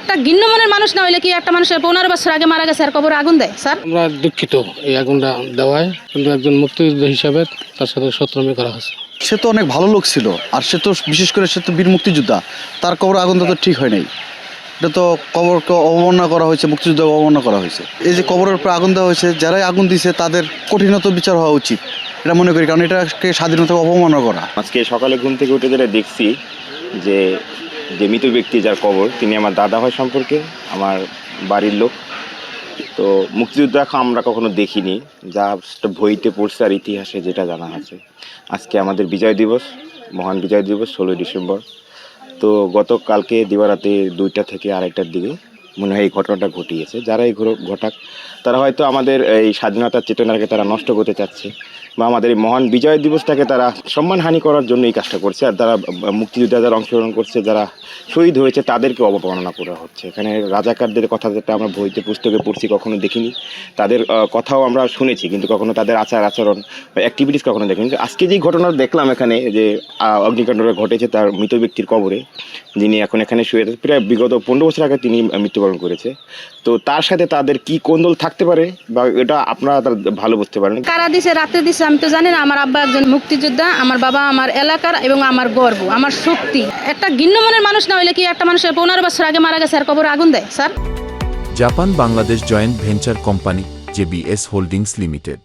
একটা গিন্ন মনের মানুষ না হইলে কি একটা মানুষের পনেরো বছর আগে মারা গেছে আর কবর আগুন দেয় স্যার? আমরা দুঃখিত এই আগুনটা দেওয়ায়। কিন্তু একজন মুক্তিযোদ্ধা হিসাবে তার সাথে শত্রুমি করা হয়েছে। সে তো অনেক ভালো লোক ছিল আর সে তো বিশেষ করে সে তো বীর মুক্তিযোদ্ধা। তার কবর আগুন তো ঠিক হয় নাই। এটা তো কবরকে অবমাননা করা হয়েছে মুক্তিযোদ্ধাকে অবমাননা করা হয়েছে। এই যে কবরের উপর আগুন দেওয়া হয়েছে যারাই আগুন দিয়েছে তাদের কঠিনত বিচার হওয়া উচিত। এটা মনে করি কারণ এটাকে স্বাধীনতাকে অবমাননা করা। আজকে সকালে ঘুম থেকে উঠে যেটা দেখছি যে যে মৃত ব্যক্তি যার কবর, তিনি আমার দাদা হয় সম্পর্কে, আমার বাড়ির লোক। তো মুক্তিযুদ্ধ এখন আমরা কখনো দেখিনি। যা বইতে পড়ছে আর ইতিহাসে যেটা জানা আছে। আজকে আমাদের বিজয় দিবস, মহান বিজয় দিবস, ষোলোই ডিসেম্বর। তো গতকালকে দিবারাতে দুইটা থেকে আড়াইটার দিকে মনে হয় এই ঘটনাটা ঘটিয়েছে। যারা এই ঘটাক তারা হয়তো আমাদের এই স্বাধীনতার চেতনাকে তারা নষ্ট করতে চাচ্ছে, বা আমাদের এই মহান বিজয় দিবসটাকে তারা সম্মানহানি করার জন্য এই কাজটা করছে, আর যারা মুক্তিযোদ্ধা যারা অংশগ্রহণ করছে, যারা শহীদ হয়েছে, তাদেরকে অবমাননা করা হচ্ছে। এখানে রাজাকারদের কথা যেটা আমরা বইতে, পুস্তকে পড়ছি, কখনো দেখিনি। তাদের কথাও আমরা শুনেছি, কিন্তু কখনো তাদের আচার আচরণ বা অ্যাক্টিভিটিস কখনো দেখিনি। আজকে যেই ঘটনা দেখলাম এখানে, যে অগ্নিকাণ্ডটা ঘটেছে তার মৃত ব্যক্তির কবরে, যিনি এখন এখানে শুয়ে প্রায় বিগত পনেরো বছর আগে তিনি মৃত্যুবরণ করেছে। তো তার সাথে তাদের কি কোন্দল থাকতে পারে বা এটা আপনারা তার ভালো বুঝতে পারেন। কারা দিছে রাতে দিছে আমি তো জানি না। আমার আব্বা একজন মুক্তিযোদ্ধা আমার বাবা আমার এলাকার এবং আমার গর্ব আমার শক্তি। একটা গিন্ন মনের মানুষ না হইলে কি একটা মানুষের পনেরো বছর আগে মারা গেছে আর কবর আগুন দেয় sir? Japan Bangladesh joint venture company JBS holdings limited.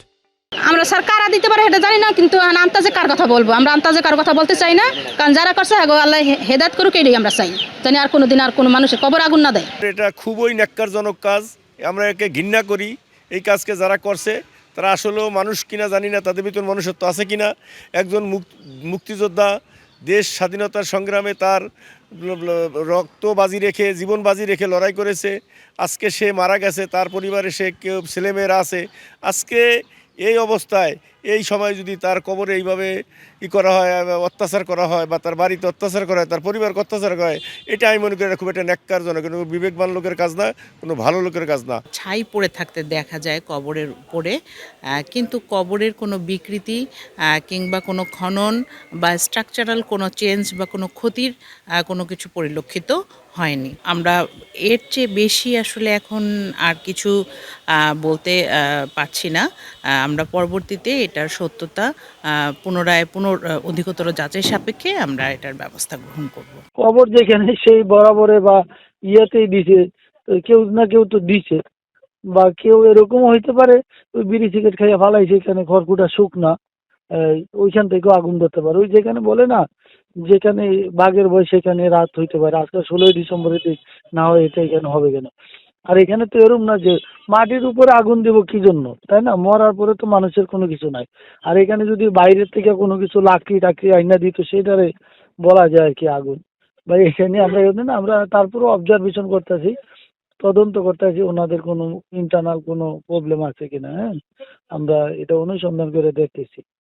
আমরা স্যার কারা দিতে পারে এটা জানি না কিন্তু আন- আন্তাজে কার কথা বলব? আমরা আন্তাজে কার কথা বলতে চাই না কারণ যারা করছে আল্লাহ হেদায়ত করুক এটাই আমরা চাই। জানি আর কোনো দিন আর কোনো মানুষের কবর আগুন না দেয়। এটা খুবই ন্যাক্কারজনক কাজ। আমরা একে ঘৃণা করি, এই কাজকে যারা করছে, তারা আসলেও মানুষ কিনা জানি না, তাদের ভিতর মনুষ্যত্ব আছে কিনা। একজন মুক- মুক্তিযোদ্ধা দেশ স্বাধীনতার সংগ্রামে তার রক্ত বাজি রেখে, জীবন বাজি রেখে লড়াই করেছে। আজকে সে মারা গেছে, তার পরিবারে সে কেউ ছেলেমেয়েরা আছে। আজকে এই অবস্থায় এই সময় যদি তার কবরে এইভাবে ই করা হয়, অত্যাচার করা হয় বা তার বাড়িতে অত্যাচার করা হয়, তার পরিবারকে অত্যাচার করা হয়, এটা আমি মনে করি খুব একটা ন্যাক্কারজনক কোনো বিবেকবান লোকের কাজ না, কোনো ভালো লোকের কাজ না। ছাই পড়ে থাকতে দেখা যায় কবরের উপরে কিন্তু কবরের কোনো বিকৃতি কিংবা কোনো খনন বা স্ট্রাকচারাল কোনো চেঞ্জ বা কোনো ক্ষতির কোনো কিছু পরিলক্ষিত হয়নি। আমরা এর চেয়ে বেশি আসলে এখন আর কিছু বলতে পারছি না। আমরা পরবর্তীতে এটার সত্যতা পুনরায় পুনর অধিকতর যাচাই সাপেক্ষে আমরা এটার ব্যবস্থা গ্রহণ করব। খবর যেখানে সেই বরাবরে বা ইয়েতেই দিছে কেউ না কেউ তো দিছে। বা কেউ এরকম হইতে পারে, ওই বিড়ি সিগারেট খাইয়া ফালাইছে এখানে খড়কুটা শুকনা ওইখান থেকেও আগুন ধরতে পারে। ওই যেখানে বলে না, যেখানে বাঘের বয় সেখানে রাত হইতে পারে, আজকে ষোলোই ডিসেম্বরে ঠিক না হয় এটা এখানে হবে কেন। আর এখানে তো এরম না যে মাটির উপরে আগুন দিব কি জন্য? তাই না? মরার পরে তো মানুষের কোনো কিছু নাই। আর এখানে যদি বাইরের থেকে কোনো কিছু লাকড়ি টাকড়ি আইনা দিত সেটারে বলা যায় আর কি আগুন। বা এখানে আমরা এখানে না, আমরা তারপরেও অবজারভেশন করতেছি, তদন্ত করতেছি, ওনাদের কোনো ইন্টারনাল কোনো প্রবলেম আছে কিনা হ্যাঁ? আমরা এটা অনুসন্ধান করে দেখতেছি।